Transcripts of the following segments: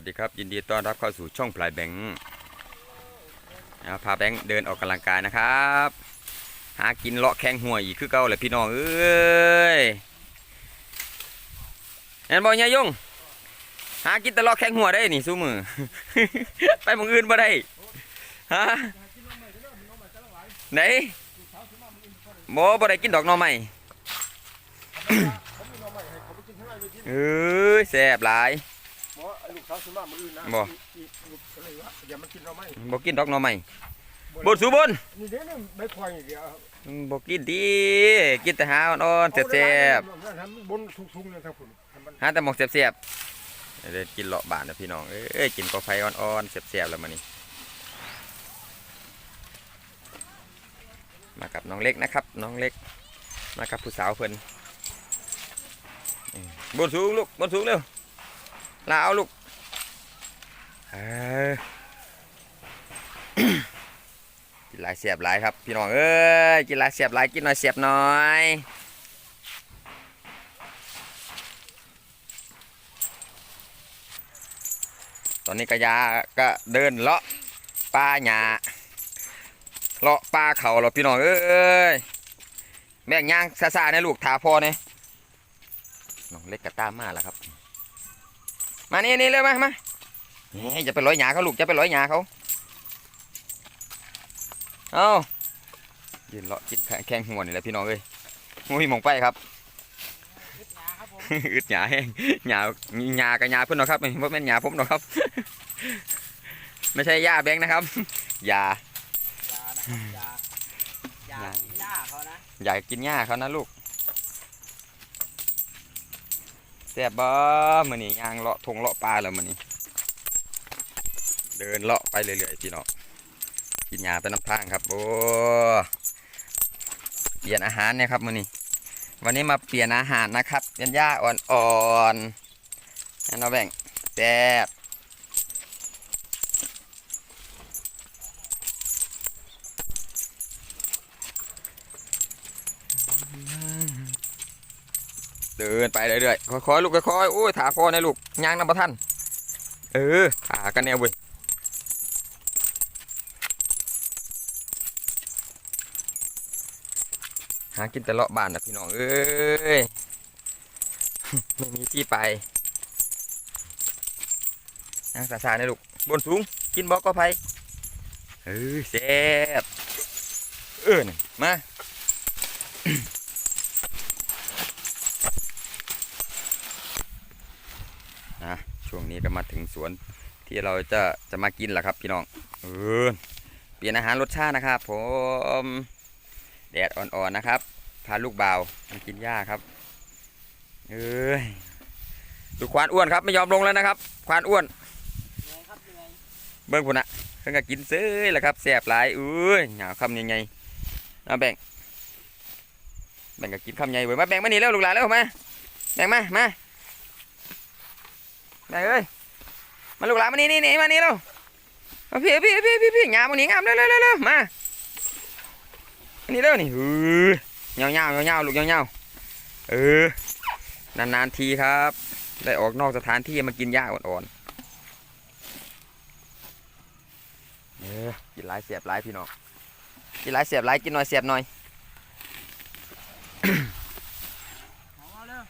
ัสดีครับ ยินดีต้อนรับเข้าสู่ช่องพลายแบงค์นะพาแบงค์เดินออกกำลังกายนะครับ หากินเลาะแข้งหัวอีกคือเก่าเลยพี่น้องเอ้ยเห็นบ่ยายยงหากินแต่เลาะแข้งหัวได้นี่สู้มือ ไปมองอื่นบ่ได้ฮะไหนบ่บ่ได้กินดอกน่อไม้เอ้ยแซ่บหลาย หมอไอ้ลูกสาวซื้อมามืออื่นนะบ่ อีกลูกอะไรวะอย่ามันกินเราไหมบ่กินดอกหน่อไม้บนสูบนนี่เดี๋ยวนี่ใบควายอย่างเดียวบ่กินดีกินแต่หาอ่อนๆแซ่บๆบนสูงๆเลยครับคุณให้มันๆหาแต่หมกแซ่บๆเดี๋ยวกินเลาะบานนะพี่น้องเอ้ยกินกาแฟอ่อนๆแซ่บๆแล้วมานี่มากับน้องเล็กนะครับ น้องเล็ก มากับผู้สาวเพิ่นนี่บนสูงลูกบนสูงเร็ว ลาเอาลูกเออกินหลายเสียบหลายครับพี่น้องเอ้ยกินหลายเสียบหลายกินหน่อยเสียบหน่อยตอนนี้กระยาก็เดินเลาะป่าหญ้าเลาะป่าเขาเราพี่น้องเอ้ยแม่งย่างซาซาในลูกถาพอเนี่ยน้องเล็กกระตามมาแล้วครับ มานี่นี่เลยมามานี่จะไปร้อยหญ้าเขาลูกจะไปร้อยหญ้าเขาเอายืนเลาะกินแข้งหัวนี่แหละพี่น้องเอ้ยมุ้ยมองไปครับอึดหยาแห้งหยาหยากับหยาเพื่อนเนาะครับไม่ว่าแม่นหยาผมเนาะครับ ไม่ใช่หญ้าแบงค์นะครับหยาอย่านะครับอย่าอย่ากินหญ้าเขานะอยากกินหญ้าเขานะลูก แซ่บบ่มื้อนี้ย่างเลาะทงเลาะปลาแล้วมื้อนี้ เดินเลาะไปเรื่อยๆพี่น้องกินหญ้าไปน้ำทางครับ โอ้เปลี่ยนอาหารเนี่ยครับมื้อนี้ วันนี้มาเปลี่ยนอาหารนะครับเป็นหญ้าอ่อนๆนั่นเราแบ่งแซ่บ เดินไปเรื่อยๆค่อยๆลูกค่อยๆโอ้ยถาพอในลูกย่างน้ำประทันเออขากันแนวเว้ยหากินแต่เลาะบ้านนะพี่น้องเอ้ยไม่มีที่ไปนั่งสาๆนลูกบนสูงกินบอกก็ไผเออแซ่บเออนี่มา นะช่วงนี้ก็มาถึง สวนที่เราจะจะมากินแหละครับพี่น้องเออเปลี่ยนอาหารรสชาตินะครับ ผมแดดอ่อนๆนะครับ พาลูกบ่าวมากินหญ้าครับเอ้ยดูควานอ้วนครับไม่ยอมลงแล้วนะครับ ควานอ้วนเหนื่อยครับเหนื่อยเบิ้งพุ่นนะเพิ่งก็กินเซ้ยแหละครับแสบหลายอุ้ยหยาวคำยังไงเอาแบ่งแบ่งก็กินคำใหญ่เว้ยมาแบ่งมานี่เร็วลูกหลานเร็วมาแบ่งมามาแบ่งเอ้ย มาลูกหลานมานี่นี่นี่มานี่เราพี่พี่พี่พี่พี่หยามานี่งามเร็วเร็วเร็วมานี่เร็วนี่เออเงาเงาเงาเงาลูกเงาเงาเออนานๆทีครับ ได้ออกนอกสถานที่มากินหญ้าอ่อนๆเออกินหลายเสียบหลายพี่น้องกินหลายเสียบหลายกินหน่อยเสียบหน่อยเอาเอาเร็ว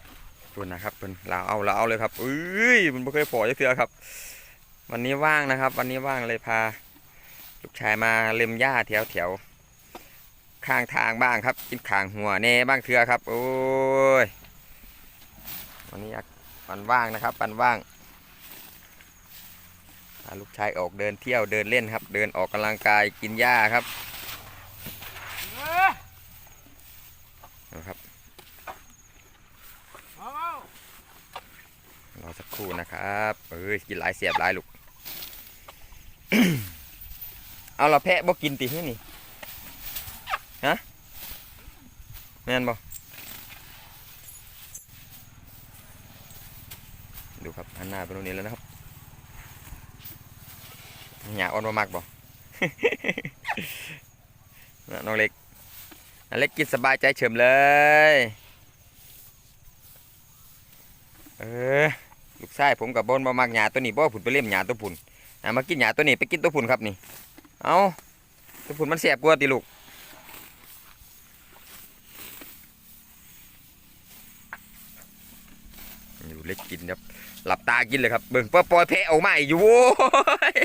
คุณนะครับเป็นเราเอาเราเอาเลยครับเอ้ยมันไม่เคยพอจะเสือครับ วันนี้ว่างนะครับ วันนี้ว่างเลยพา ลูกชายมาเล็มหญ้าแถวแถวข้างทางบ้างครับกินขางหัวเน่บ้างเถื่อครับ โอ้ยวันนี้วันว่างนะครับวันว่างพาลูกชายออกเดินเที่ยวเดินเล่นครับ เดินออกกำลังกายกินหญ้าครับนะครับรอสักครู่นะครับเอ้ยกินหลายเสียบหลายลูก เอาเราแพะบ่กินติที่นี่ฮะแม่นบ่ดูครับหันหน้าไปตรงนี้แล้วนะครับหยาอ่อนมามากบ่น่ะน้องเล็กน้องเล็กกินสบายใจเฉิมเลย เออลูกชายผมกับบนบ่มักหญ้าตัวนี้บ่ผุนไปเล่มหญ้าตัวผุน อะมากินหญ้าตัวนี้ไปกินตัวผุนครับนี่ เอาตัวผุนมันแสบกว่าติลูกอยู่เล็กกินครับ หลับตากินเลยครับ เบิ่งปล่อยแพะออกมาอีกอยู่โว้ย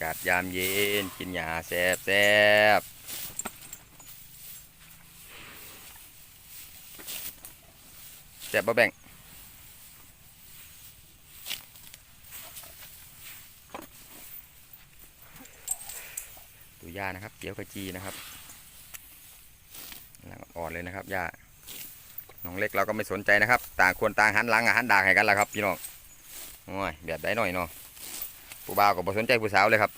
กาศยามเย็นกินหญ้าแซ่บแซ่บแซ่บบ่แบ่ง ดูหญ้า นะครับเกี่ยวกะจีนะครับกำลังอ่อนเลยนะครับหญ้าน้องเล็กเราก็ไม่สนใจนะครับ ต่างคนต่างหันหลังหันด่ากให้กันแล้วครับพี่น้องโอ้ยแบบได้หน่อยเนาะผู้บ่าวก็บ่สนใจผู้สาวเลยครับ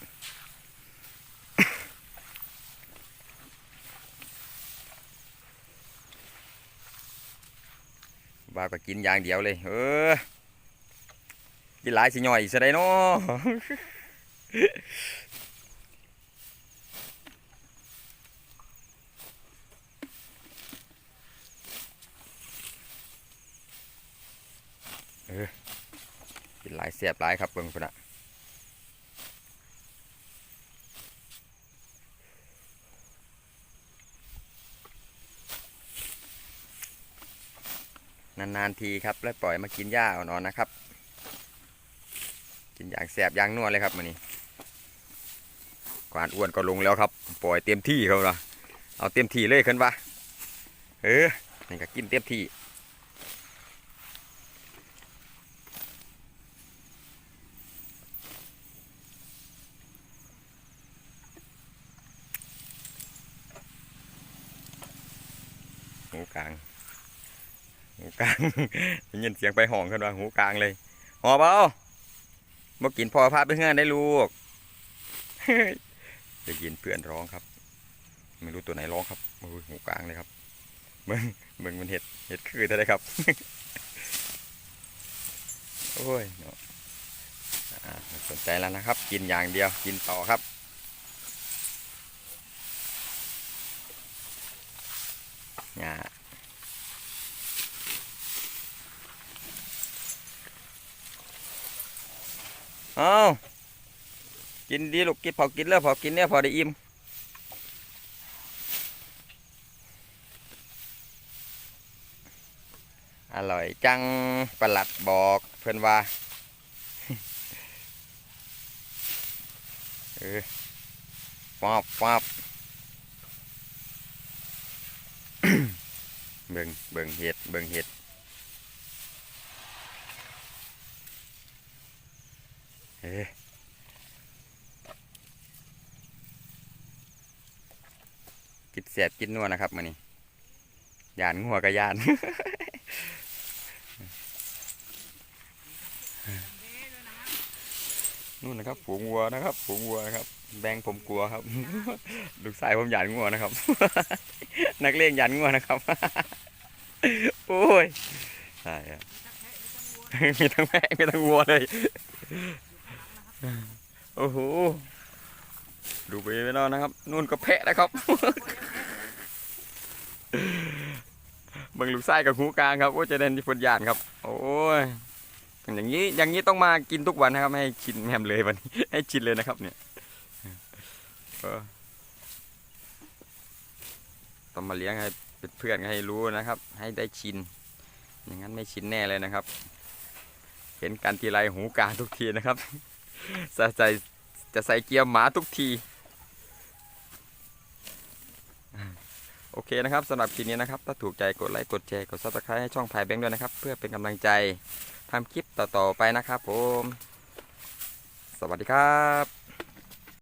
บ่าวก็กินอย่างเดียวเลย เออกินหลายสิย่อยอีกซะได้เนาะ กิ นหลายเสียบหลายครับเบิ่งพุ่นน่ะนานๆทีครับแล้วปล่อยมากินหญ้าอ่อนๆนะครับ กินอย่างแสบอย่างนัวเลยครับมื้อนี้กวานอ้วนก็ลงแล้วครับ ปล่อยเต็มที่เขาละเอาเต็มที่เลยขึ้นปะเออนี่ก็กินเต็มที่ หูกลาง หูกลางได้ยินเสียงไปห้องขึ้นว่าหูกลางเลยหอบเอาบ่กินพอพาไปเฮือนได้ลูกจะยินเพื่อนร้องครับ ไม่รู้ตัวไหนร้องครับหูกลางเลยครับเบิ่งเบิ่งมันเห็ดเห็ดคือเท่าไรครับ โอ้ยเนาะสนใจแล้วนะครับ กินอย่างเดียวกินต่อครับเนี่ย เอากินดีลูกกินพอกินแล้วพอกินเนี่ยพอได้อิ่มอร่อยจังประหลัดบอกเพื่อนว่าเออป๊อบป๊อบเบิ่งเบิ่งเห็ดเบิ่งเห็ด เอ้กินแสบกินนัวนะครับมื้อนี้ยานงัวกับยานนู่นนะครับฝูงวัวนะครับฝูงวัวนะครับ แบงผมกลัวครับลูกชายผมหยานงัวนะครับ นักเลงหยานงัวนะครับ โอ้ยใช่ครับมีทั้งแพะมีทั้งวัวเลย โอ้โห ดูไปไม่นอนนะครับ นู่นก็แพะนะครับเบิ่งลูกไส้กับหูกลางครับโอ้จะเด่นที่ฝนยานครับ โอ้ยอย่างนี้อย่างนี้ต้องมากินทุกวันนะครับ ให้ชินแฮมเลยวันนี้ ให้ชินเลยนะครับ เนี่ยต้องมาเลี้ยงให้เป็นเพื่อนให้รู้นะครับ ให้ได้ชิน อย่างนั้นไม่ชินแน่เลยนะครับ เห็นกันทีไรหูกลางทุกทีนะครับ จะใส่จะใส่เกียร์หมาทุกที โอเคนะครับสำหรับคลิปนี้นะครับ ถ้าถูกใจกดไลค์กดแชร์กดซับสไครต์ให้ช่องพายแบงค์ด้วยนะครับ เพื่อเป็นกำลังใจทำคลิปต่อๆไปนะครับผม สวัสดีครับ